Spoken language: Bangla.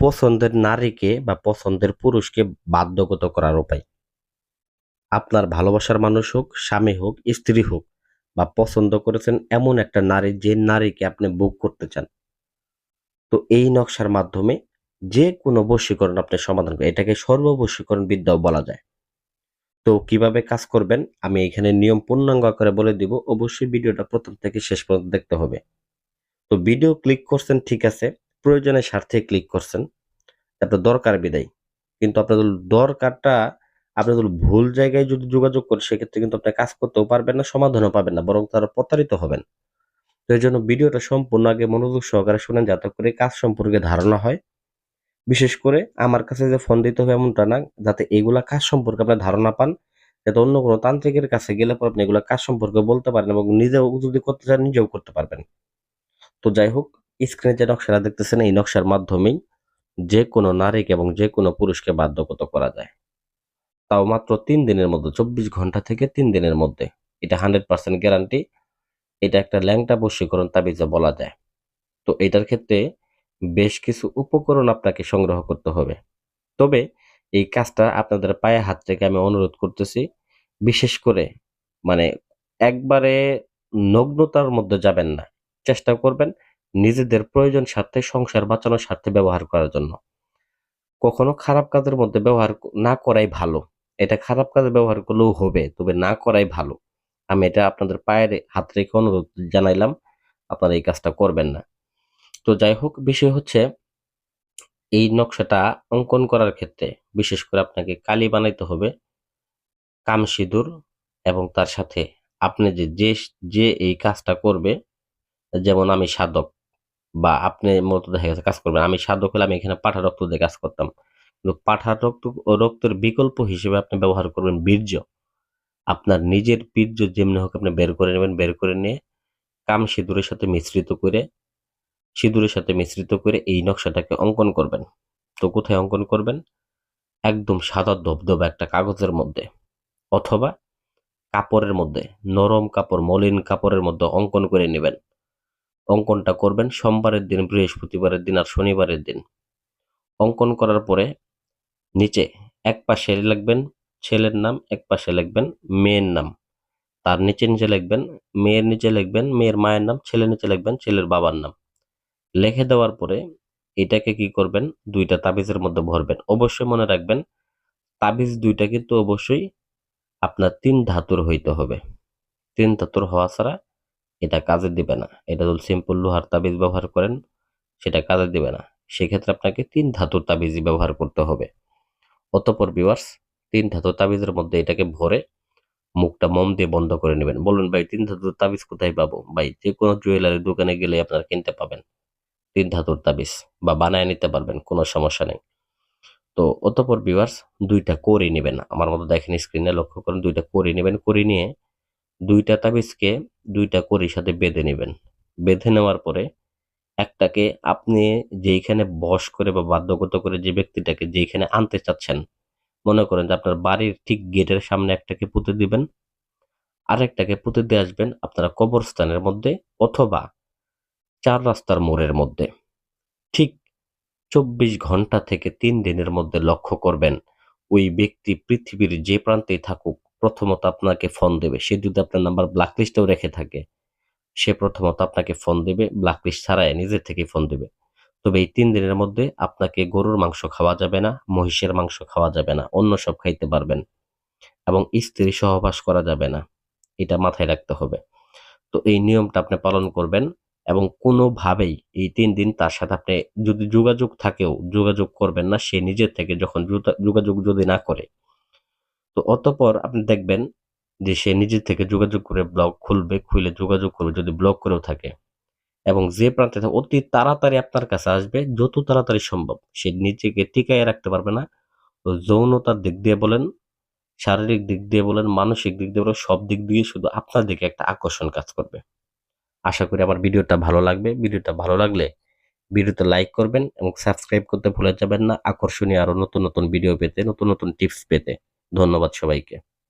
পছন্দের নারীকে বা পছন্দের পুরুষকে বাধ্যগত করার উপায়। আপনার ভালোবাসার মানুষ হোক, স্বামী হোক, স্ত্রী হোক, বা পছন্দ করেছেন এমন একটা নারী যে নারীকে আপনি বুক করতে চান। তো এই নকশার মাধ্যমে যে কোনো বশীকরণ আপনি সমাধান করেন এটাকে সর্ববশীকরণ বিদ্যাও বলা যায়। তো কীভাবে কাজ করবেন, আমি এখানে নিয়ম পূর্ণাঙ্গ করে বলে দিব। অবশ্যই ভিডিওটা প্রথম থেকে শেষ পর্যন্ত দেখতে হবে। তো ভিডিও ক্লিক করছেন, ঠিক আছে। প্রয়োজনের স্বার্থে ক্লিক করছেন, আপনার দরকার বিদায়। কিন্তু আপনাদের দরকারটা আপনি যদি ভুল জায়গায় যদি যোগাযোগ করেন সেক্ষেত্রে কিন্তু আপনি কাজ করতেও পারবেন না, সমাধানও পাবেন না, বরং তারা প্রতারিত হবেন। তো এই জন্য ভিডিওটা সম্পূর্ণ আগে মনোযোগ সহকারে শুনেন, যাতে করে কাজ সম্পর্কে ধারণা হয়। বিশেষ করে আমার কাছে যে ফোন দিতে হবে এমনটা না, যাতে এগুলা কাজ সম্পর্কে আপনার ধারণা পান, যাতে অন্য কোনো তান্ত্রিকের কাছে গেলে পর আপনি এগুলা কাজ সম্পর্কে বলতে পারেন এবং নিজেও যদি করতে চান, নিজেও করতে পারবেন। তো যাই হোক স্ক্রিনে যে নকশাটা দেখতেছেন, এই নকশার মাধ্যমেই যে কোনো নারীকে এবং যে কোনো পুরুষকে বাধ্যগত করা যায়। তাও মাত্র তিন দিনের মধ্যে, চব্বিশ ঘণ্টা থেকে তিন দিনের মধ্যে। এটা হান্ড্রেড পার্সেন্ট গ্যারান্টি। এটা একটা ল্যাংটা বশীকরণ তাবিজে বলা যায়। তো এটার ক্ষেত্রে বেশ কিছু উপকরণ আপনাকে সংগ্রহ করতে হবে। তবে এই কাজটা আপনাদের পায়ে হাত থেকে আমি অনুরোধ করতেছি, বিশেষ করে মানে একবারে নগ্নতার মধ্যে যাবেন না। চেষ্টা করবেন নিজেদের প্রয়োজন স্বার্থে সংসার বাঁচানোর স্বার্থে ব্যবহার করার জন্য। কখনো খারাপ কাজের মধ্যে ব্যবহার না করাই ভালো। এটা খারাপ কাজে ব্যবহার করলেও হবে, তবে না করাই ভালো। আমি এটা আপনাদের পায়ের হাত রেখে অনুরোধ জানাইলাম, আপনারা এই কাজটা করবেন না। তো যাই হোক, বিষয় হচ্ছে, এই নকশাটা অঙ্কন করার ক্ষেত্রে বিশেষ করে আপনাকে কালি বানাইতে হবে, কাম সিঁদুর এবং তার সাথে আপনি যে যে এই কাজটা করবে, যেমন আমি সাধক বা আপনি মতো দেখা গেছে কাজ করবেন। আমি সাধক হলে আমি এখানে পাঠা রক্ত দিয়ে কাজ করতাম। কিন্তু পাঠা রক্ত রক্তের বিকল্প হিসেবে আপনি ব্যবহার করবেন বীর্য। আপনার নিজের বীর্য যেমনি হোক আপনি বের করে নেবেন, বের করে নিয়ে কাম সিঁদুরের সাথে মিশ্রিত করে, সিঁদুরের সাথে মিশ্রিত করে এই নকশাটাকে অঙ্কন করবেন। তো কোথায় অঙ্কন করবেন? একদম সাদা ধবধবা একটা কাগজের মধ্যে অথবা কাপড়ের মধ্যে, নরম কাপড়, মলিন কাপড়ের মধ্যে অঙ্কন করে নেবেন। অঙ্কনটা করবেন সোমবারের দিন, বৃহস্পতিবারের দিন আর শনিবারের দিন। অঙ্কন করার পরে নিচে এক পাশে লিখবেন ছেলের নাম, এক পাশে লিখবেন মেয়ের নাম। তার নিচে নিচে লিখবেন মেয়ের নিচে লিখবেন মেয়ের মায়ের নাম, ছেলের নিচে লিখবেন ছেলের বাবার নাম। লিখে দেওয়ার পরে এটাকে কি করবেন? দুইটা তাবিজের মধ্যে ভরবেন। অবশ্যই মনে রাখবেন, তাবিজ দুইটা কিন্তু অবশ্যই আপনার তিন ধাতুর হইতে হবে। তিন ধাতুর হওয়া ছাড়া এটা কাজে দিবে না। এটা যদি সিম্পল লোহার তাবিজ ব্যবহার করেন, সেটা কাজে দিবে না। সেক্ষেত্রে আপনাকে তিন ধাতুর তাবিজই ব্যবহার করতে হবে। অতপর বিওয়ার্স তিন ধাতুর তাবিজের মধ্যে এটাকে ভরে মুখটা মম দিয়ে বন্ধ করে নেবেন। বলুন, ভাই, তিন ধাতুর তাবিজ কোথায় পাবো? ভাই যে কোনো জুয়েলারি দোকানে গেলে আপনারা কিনতে পাবেন। তিন ধাতুর তাবিজ বা বানায় নিতে পারবেন, কোনো সমস্যা নেই। তো অতপর বিওয়ার্স দুইটা করে নেবেন। আমার মতো দেখেন স্ক্রিনে লক্ষ্য করেন, দুইটা করে নেবেন। করে নিয়ে দুইটা তাবিজকে দুইটা করির সাথে বেঁধে নেবেন। বেঁধে নেওয়ার পরে একটাকে আপনি যেইখানে বস করে বা বাধ্যগত করে যে ব্যক্তিটাকে যেইখানে আনতে চাচ্ছেন, মনে করেন যে আপনার বাড়ির ঠিক গেটের সামনে একটাকে পুঁতে দিবেন, আরেকটাকে পুঁতে দিয়ে আসবেন আপনারা কবরস্থানের মধ্যে অথবা চার রাস্তার মোড়ের মধ্যে। ঠিক চব্বিশ ঘণ্টা থেকে তিন দিনের মধ্যে লক্ষ্য করবেন, ওই ব্যক্তি পৃথিবীর যে প্রান্তেই থাকুক প্রথমত আপনাকে ফোন দেবে। সে যদি আপনার নাম্বার ব্ল্যাকলিস্টেও রেখে থাকে, সে প্রথমত আপনাকে ফোন দেবে ব্ল্যাকলিস্ট ছাড়াই নিজের থেকে ফোন দেবে। তবে এই তিন দিনের মধ্যে আপনাকে গরুর মাংস খাওয়া যাবে না, মহিষের মাংস খাওয়া যাবে না, অন্য সব খাইতে পারবেন এবং স্ত্রী সহবাস করা যাবে না। এটা মাথায় রাখতে হবে। তো এই নিয়মটা আপনি পালন করবেন এবং কোনোভাবেই এই তিন দিন তার সাথে আপনি যদি যোগাযোগ থাকেও, যোগাযোগ করবেন না, সে নিজের থেকে যখন যোগাযোগ যদি না করে তো অতপর আপনি দেখবেন যে সে নিজের থেকে যোগাযোগ করে ব্লগ খুলবে খুলে যোগাযোগ করবে যদি ব্লক করেও থাকে। এবং যে প্রান্তে অতি তাড়াতাড়ি আপনার কাছে আসবে, যত তাড়াতাড়ি সম্ভব। সে নিজেকে টিকায় রাখতে পারবে না। তো যৌনতার দিক দিয়ে বলেন, শারীরিক দিক দিয়ে বলেন, মানসিক দিক দিয়ে বলেন, সব দিক দিয়ে শুধু আপনার দিকে একটা আকর্ষণ কাজ করবে। আশা করি আমার ভিডিওটা ভালো লাগবে। ভিডিওটা ভালো লাগলে ভিডিওতে লাইক করবেন এবং সাবস্ক্রাইব করতে ভুলে যাবেন না। আকর্ষণীয় আরও নতুন নতুন ভিডিও পেতে, নতুন নতুন টিপস পেতে। ধন্যবাদ সবাইকে।